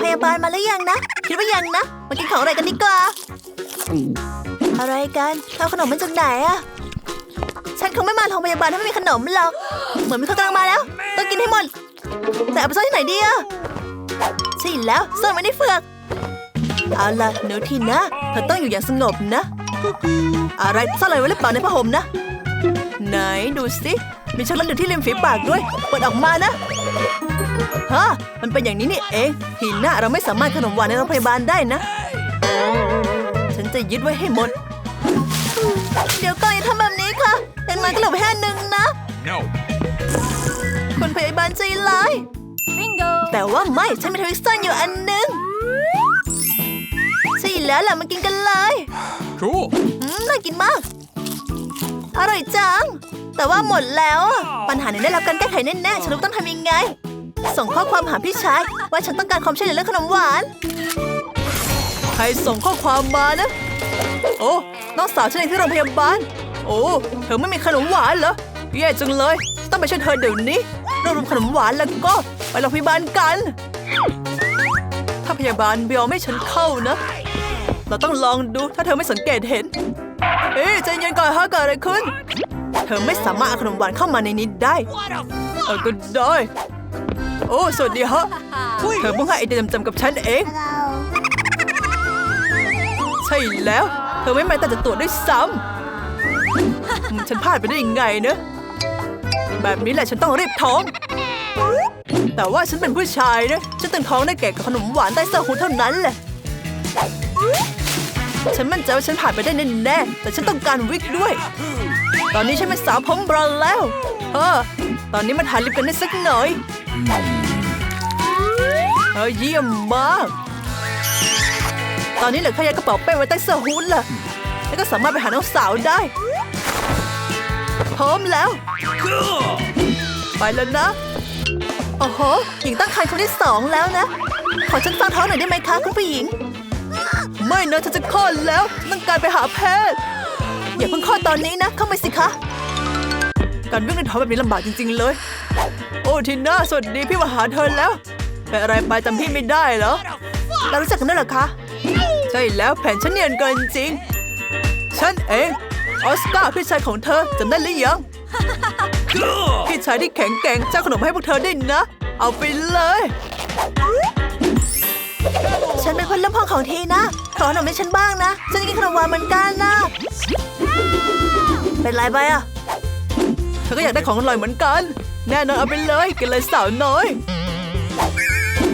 พยาบาลมาแล้วยังนะ คิดว่ายังนะ มากินของอะไรกันดีกว่า อะไรกันเอาขนมมาจากไหนอะฉันคงไม่มาโรงพยาบาลถ้าไม่มีขนมหรอก เหมือนมีคนกำลังมาแล้ว ต้องกินให้หมด แต่เอาไปซ่อนที่ไหนดีอะใช่แล้วซ่อนไว้ในเฟือก เอาล่ะหนูทีนะเธอต้องอยู่อย่างสงบนะ อะไรซ่อนอะไรไว้หรือเปล่าในผ้าห่มนะ ไหนดูสิ มีช็อกโกแลตอยู่ที่ริมฝีปากด้วย เปิดออกมานะ ฮะมันเป็นอย่างนี้นี่เองทีน่าเราไม่สามารถขนมหวานในโรงพยาบาลได้นะ ฉันจะยึดไว้ให้หมด เดี๋ยวก่อนอย่าทำแบบนี้ค่ะเป็นไม้กระโหลกแค่หนึ่งนะ No. คุณพยาบาลใจร้าย Bingo! แต่ว่าไม่ฉันมีทวิสตันอยู่อันหนึงใช่แล้วล่ะมากินกันเลย Cool. อืมน่ากินมาก อร่อยจัง แต่ว่าหมดแล้วอะปัญหานี้ได้รับการแก้ไขแน่ๆฉันรู้ต้องทำยังไง ส่งข้อความหาพี่ชาย ว่าฉันต้องการความช่วยเหลือเรื่องขนมหวาน ใครส่งข้อความมานะ โอ้น้องสาวฉันเองที่โรงพยาบาล โอ้เธอไม่มีขนมหวานเหรอแย่จังเลย ต้องไปช่วยเธอเดี๋ยวนี้รวบรวมขนมหวานแล้วก็ไปโรงพยาบาลกัน ถ้าพยาบาลไม่ยอมให้ฉันเข้านะ เราต้องลองดูถ้าเธอไม่สังเกตเห็น เอ๊ะใจเย็นก่อนฮะเกิดอะไรขึ้น เธอไม่สามารถเอาขนมหวานเข้ามาในนี้ได้ เออก็ได้ โอ้ สวัสดีฮะเธอเพิ่งให้ไอเดียจำๆกับฉันเอง ใช่แล้ว เธอไม่มาแต่จะตรวจด้วยซ้ำอืมฉันพลาดไปได้ยังไงเนอะแบบนี้แหละฉันต้องรีบท้อง แต่ว่าฉันเป็นผู้ชายนะ ฉันต้องท้องได้แก่กับขนมหวานใต้เสื้อหูเท่านั้นแหละ ฉันมั่นใจว่าฉันผ่านไปได้แน่ๆแต่ฉันต้องการวิกด้วย ตอนนี้ฉันเป็นสาวผมบรอนซ์แล้ว เออ ตอนนี้มาทาลิปกันได้สักหน่อย เออเยี่ยมมาก ตอนนี้เหลือแค่ยกระเป๋าเป้ไว้ใต้เสื้อฮู้ดล่ะ แล้วก็สามารถไปหาน้องสาวได้ พร้อมแล้ว ไปแล้วนะ โอ้โห หญิงตั้งครรภ์คนที่สองแล้วนะ ขอฉันฟังท้องหน่อยได้ไหมคะคุณผู้หญิง ไม่นะฉันจะคลอดแล้ว ต้องการไปหาแพทย์ อย่าเพิ่งคลอดตอนนี้นะ เข้ามาสิคะ การวิ่งในท้องแบบนี้ลำบากจริง ๆ เลย โอ้ทีน่าสวัสดีพี่มาหาเธอแล้ว เป็นอะไรไปจำพี่ไม่ได้เหรอเรารู้จักกันด้วยเหรอคะ ใช่แล้วแผนฉันเนียนเกินจริง ฉันเอง ออสการ์พี่ชายของเธอจำได้หรือยัง พี่ชายที่แข็งแกร่งเจ้าขนมให้พวกเธอได้นะ เอาไปเลย ฉันเป็นคนเริ่มห้องของทีนะ ขอขนมให้ฉันบ้างนะ ฉันจะกินขนมหวานเหมือนกันนะ เป็นไรไปอะเธอก็อยากได้ของอร่อยเหมือนกัน แน่นอนเอาไปเลยกินเลยสาวน้อย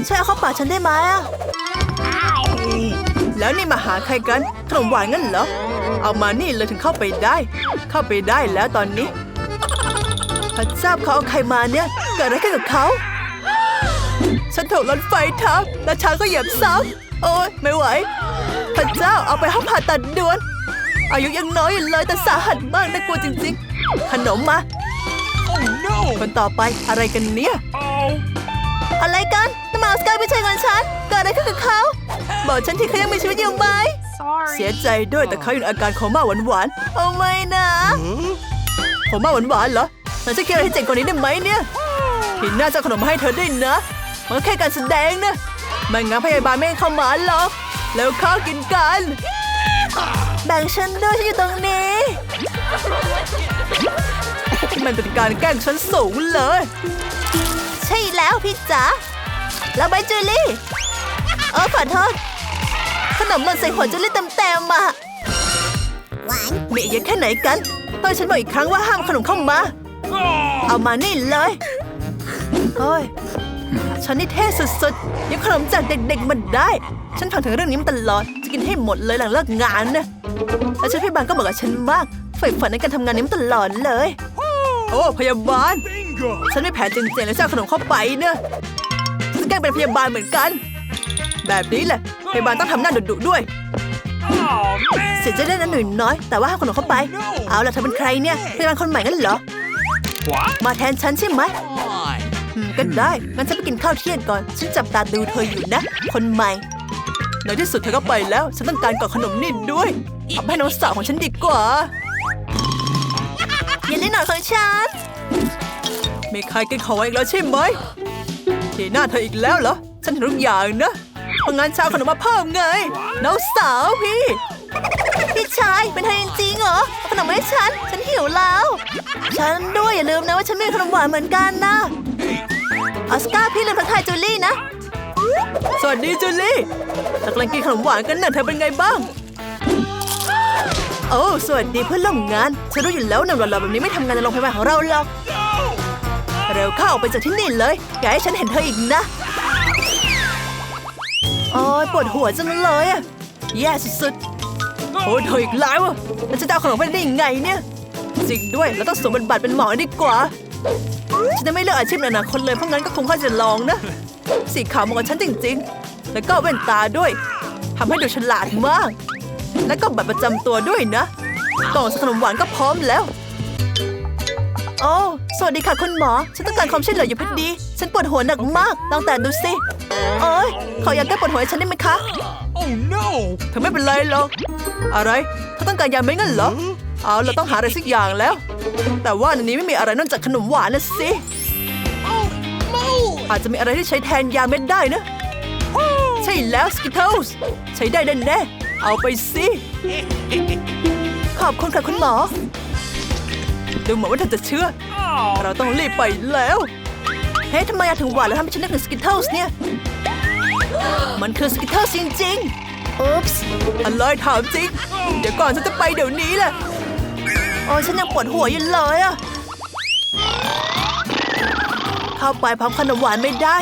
ช่วยเอาเข้าปากฉันได้ไหมอะแล้วนี่มาหาใครกันขนมหวานงั้นเหรอ เอามานี่เลยถึงเข้าไปได้ เข้าไปได้แล้วตอนนี้พระเจ้าเขาเอาใครมาเนี่ยเกิดอะไรขึ้นกับเขา ฉันถูกรถไฟทับแล้วช้างก็เหยียบซ้ำโอ้ยไม่ไหวพระเจ้าเอาไปห้องผ่าตัดด่วน อายุยังน้อยอยู่เลยแต่สาหัสมากน่ากลัวจริง ๆ ขนมมา Oh no. คนต่อไปอะไรกันเนี่ย Oh. อะไรกันน้ำมาออสการ์ไม่ใช่เงินฉันเกิดอะไรขึ้นกับเขาบอกฉันทีเขายังมีชีวิตอยู่ไหม Sorry. เสียใจด้วยแต่เขาอยู่ในอาการโคม่าหวานๆเอาไม่นะโคม่าหวานๆเหรอเราจะกินอะไรที่เจ๋งกว่านี้ได้ไหมเนี่ยทีน่าจะเอาขนมมาให้เธอด้วยนะ มันก็แค่การแสดงนะไม่งั้นพยาบาลไม่ให้เข้ามาหรอกแล้วข้าวกินกัน แบ่งฉันด้วยฉันอยู่ตรงนี้ มันเป็นการแกล้งฉันสูงเลย ใช่แล้วพี่จ๋า แล้วใบจูลี่เออขอโทษขนมหล่นใส่หัวจูลี่เต็มๆอะมีเยอะแค่ไหนกันต้องให้ฉันบอกอีกครั้งว่าห้ามขนมเข้ามา เอามานี่เลยโอ้ยฉันนี่เท่สุดๆยังขนมจากเด็กๆมาได้ ฉันฟังถึงเรื่องนี้มาตลอด จะกินให้หมดเลยหลังเลิกงานนะแล้วฉันพี่บานก็บอกกับฉันมากใฝ่ฝันในการทำงานนี้มาตลอดเลย โอ้พยาบาล Bingo. ฉันไม่แผนจริงๆแล้วจะเอาขนมเข้าไปเนอะฉันจะ แกล้งเป็นพยาบาลเหมือนกัน แบบนี้แหละพยาบาลต้องทำหน้าดุๆด้วย Oh เสีย man. ใจด้วยนะหนุ่ยน้อย แต่ว่าห้ามขนมเข้าไป เอาล่ะเธอเป็นใครเนี่ยพยาบาลคนใหม่กันเหรอ What? มาแทนฉันใช่ไหม On. อืมก็ได้งั้นฉันไปกินข้าวเที่ยงก่อน ฉันจับตาดูเธออยู่นะ คนใหม่ในที่สุดเธอก็ไปแล้ว ฉันต้องการกล่องขนมนี่ด้วยเอาไปให้น้องสาวของฉันดีกว่าอย่าเล่นหน่อยของฉันมีใครกินของไว้อีกแล้วใช่ไหม ทีหน้าเธออีกแล้วเหรอ ฉันเห็นทุกอย่างนะเพราะงั้นเช้าขนมมาเพิ่มไง น้องสาวพี่ พี่ชายเป็นไทยจริงเหรอเอาขนมมาให้ฉัน ฉันหิวแล้ว ฉันด้วยอย่าลืมนะว่าฉันมีขนมหวานเหมือนกันนะ ออสการ์พี่ลืมทักทายจูลี่นะ สวัสดีจูลี่เรากำลังกินขนมหวานกันน่ะเธอเป็นไงบ้าง โอ้ สวัสดีเพื่อนร่วมงาน ฉันรู้อยู่แล้วหนุ่มหล่อๆแบบนี้ไม่ทำงานในโรงพยาบาลของเราหรอก เร็วเข้าไปจากที่นี่เลย อย่าให้ฉันเห็นเธออีกนะโอ้ยปวดหัวจังเลยอะแย่สุดๆโอ้ยเธออีกแล้วอะแล้วจะเอาขนมไปได้ยังไงเนี่ยจริงด้วยเราต้องสวมบทบาทเป็นหมอดีกว่าฉันจะไม่เลือกอาชีพในอนาคตเลยเพราะงั้นก็คงค่อยจะลองนะ สีขาวมาะกับฉันจริง ๆ แล้วก็แว่นตาด้วยทำให้ดูฉลาดมาก แล้วก็บัตรประจำตัวด้วยนะกล่องขนมหวานก็พร้อมแล้ว โอ้สวัสดีค่ะคุณหมอ ฉันต้องการความช่วยเหลืออยู่พอดี ฉันปวดหัวหนักมากลองแต่ดูสิโอ้ยขอยาแก้ปวดหัวให้ฉันได้ไหมคะ Oh no! เธอไม่เป็นไรหรอกอะไรเธอต้องการยาไม่งั้นเหรอ เอาเราต้องหาอะไรสักอย่างแล้ว แต่ว่าในนี้ไม่มีอะไรนอกจากขนมหวานนะสิอาจจะมีอะไรที่ใช้แทนยาเม็ดได้นะ ใช่แล้วสกิทเทิลส์ใช้ได้แน่ๆเอาไปสิ ขอบคุณค่ะคุณหมอ ดูเหมือนว่าเธอจะเชื่อ Oh, เราต้องรีบไปแล้ว เฮ้ยทำไมอาถึงหวานแล้วทำให้ฉันนึกถึงสกิทเทิลส์เนี่ย มันคือสกิทเทิลส์จริงๆอุ๊ปส์อะไรถามจริง เดี๋ยวก่อนฉันจะไปเดี๋ยวนี้แหละโอ้ยฉันยังปวดหัวอยู่เลยอะเข้าไปพร้อมขนมหวานไม่ได้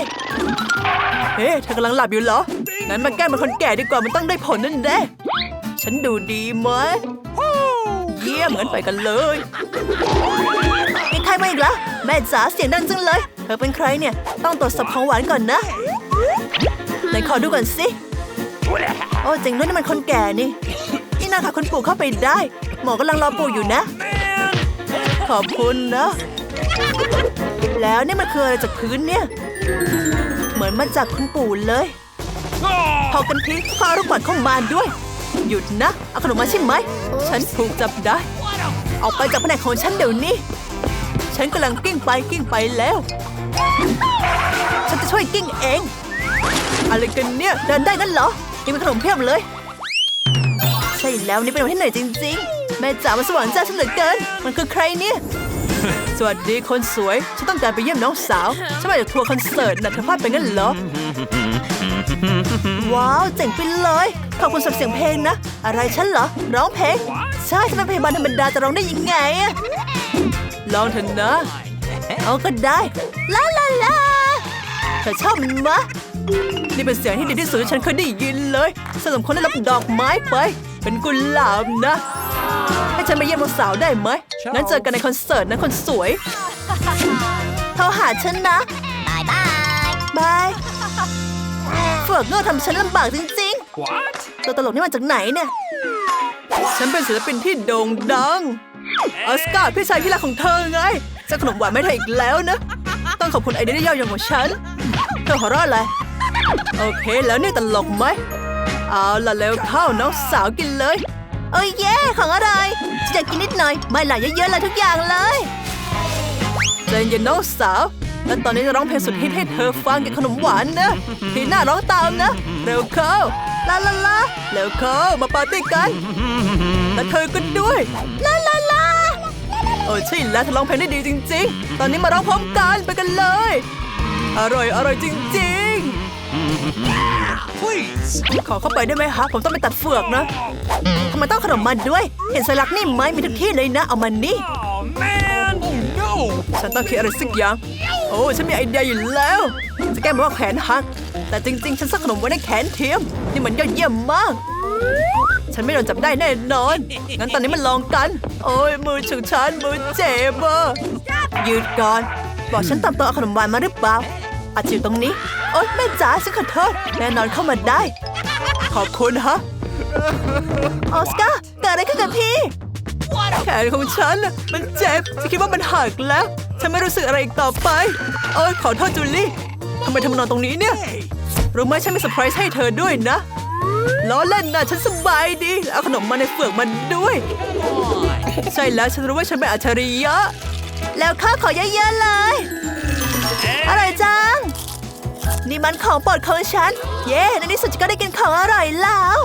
เฮ้เธอกำลังหลับอยู่เหรอ งั้นมาแกล้งเป็นคนแก่ดีกว่ามันต้องได้ผลนั่นแน่ฉันดูดีไหมเยี่ยมงั้นไปกันเลย มีใครมาอีกแล้ว แม่จ๋าเสียงดังจังเลย เธอเป็นใครเนี่ย ต้องตรวจสอบของหวานก่อนนะไหนขอดูก่อนสิ โอ้จริงด้วยนี่มันคนแก่นี่ นี่นาค่ะคุณปู่เข้าไปได้ หมอกำลังรอปู่อยู่นะ ขอบคุณนะ แล้วนี่มันคืออะไรจากพื้นเนี่ย เหมือนมาจากคุณปู่เลยพอกันทีพาลูกปัดเข้ามาด้วย หยุดนะ เอาขนมมาใช่ไหม ฉันถูกจับได้ ออกไปจากแผนกของฉันเดี๋ยวนี้ ฉันกำลังกิ้งไปกิ้งไปแล้ว ฉันจะช่วยกิ้งเอง อะไรกันเนี่ยเดินได้งั้นเหรอยังมีขนมเพียบเลย ใช่แล้วนี่เป็นวันที่เหนื่อยจริง ๆ แม่จ๋ามาสวรรค์จ้าฉันเหลือเกิน มันคือใครเนี่ยสวัสดีคนสวย ฉันต้องการไปเยี่ยมน้องสาวฉันมาจากทัวร์คอนเสิร์ตนะเธอพลาดไปงั้นเหรอ ว้าว เจ๋งไปเลย ขอบคุณสำหรับเสียงเพลงนะ อะไรฉันเหรอ ร้องเพลง ใช่ฉันเป็นพยาบาลธรรมดาจะร้องได้ยังไง ลองเถอะนะ เอาก็ได้ลาลาลาเธอชอบมันมะ นี่เป็นเสียงที่ดีที่สุดที่ฉันเคยได้ยินเลยสมควรได้รับดอกไม้ไป เป็นกุหลาบนะ ให้ฉันมาเยี่ยมน้องสาวได้ไหมงั้นเจอกันในคอนเสิร์ตนะคนสวยโทรหาฉันนะบายบายบายเฟือกโง่ทำฉันลำบากจริง what? ๆตัวตลกนี่มาจากไหนเนี่ย ฉันเป็นศิลปินที่โด่งดัง ออสการ์พี่ชายที่รักของเธอไงจะขนมหวานไม่ได้อีกแล้วนะ ต้องขอบคุณไอเดียที่เย่าหยองของฉัน เธอหัวเราะอะไรโอเคแล้วนี่ตลกไหม เอาละเร็วเข้าน้องสาวกินเลยโอ้ยแย่ของอะไรฉันอยากกินนิดหน่อย ไม่หลายเยอะๆเลยทุกอย่างเลยใจเย็นน้องสาว และตอนนี้จะร้องเพลงสุดฮิตให้เธอฟังกับขนมหวานนะทีหน้าร้องตามนะ เร็วเข้าลาลาลาเร็วเข้ามาปาร์ตี้กัน และเธอก็ด้วยลาลา ลาโอ้ใช่แล้วเธอร้องเพลงได้ดีจริง ๆ ตอนนี้มาร้องพร้อมกันไปกันเลย อร่อยอร่อยจริง Please! ๆขอเข้าไปได้ไหมคะผมต้องไปตัดเฟือกนะทำไมต้องขนมมันด้วย เห็นสัญลักษณ์นี่ไหมมีทุกที่เลยนะ เอามันนี่ Oh man! Oh no! ฉันต้องคิดอะไรสักอย่าง โอ้ฉันมีไอเดียอยู่แล้ว จะแก้มันว่าแขนหัก แต่จริง ๆ ฉันซักขนมไว้ในแขนเทียม นี่มันยอดเยี่ยมมาก ฉันไม่โดนจับได้แน่นอน งั้นตอนนี้มันลองกัน โอ้ยมือฉุกฉันมือเจ็บอะยืดก่อน บอกฉันตามตัวเอาขนมหวานมาหรือเปล่าอาจอยู่ตรงนี้ โอ๊ยแม่จ๋าฉันขอโทษแน่นอนเข้ามาได้ ขอบคุณฮะ ออสการ์เกิดอะไรขึ้นกับพี่ แขนของฉันน่ะมันเจ็บ ฉันคิดว่ามันหักแล้ว ฉันไม่รู้สึกอะไรอีกต่อไป โอ้ยขอโทษจูลี่ทำไมเธอมานอนตรงนี้เนี่ยรู้ไหมฉันมีเซอร์ไพรส์ให้เธอด้วยนะ ล้อเล่นนะฉันสบายดีแล้วเอาขนมมาในเฟือกมันด้วย ใช่แล้วฉันรู้ว่าฉันเป็นอัจฉริยะ แล้วข้าขอเยอะๆเลย อร่อยจัง นี่มันของโปรดของฉัน เย้ในที่สุดฉันก็ได้กินของอร่อยแล้ว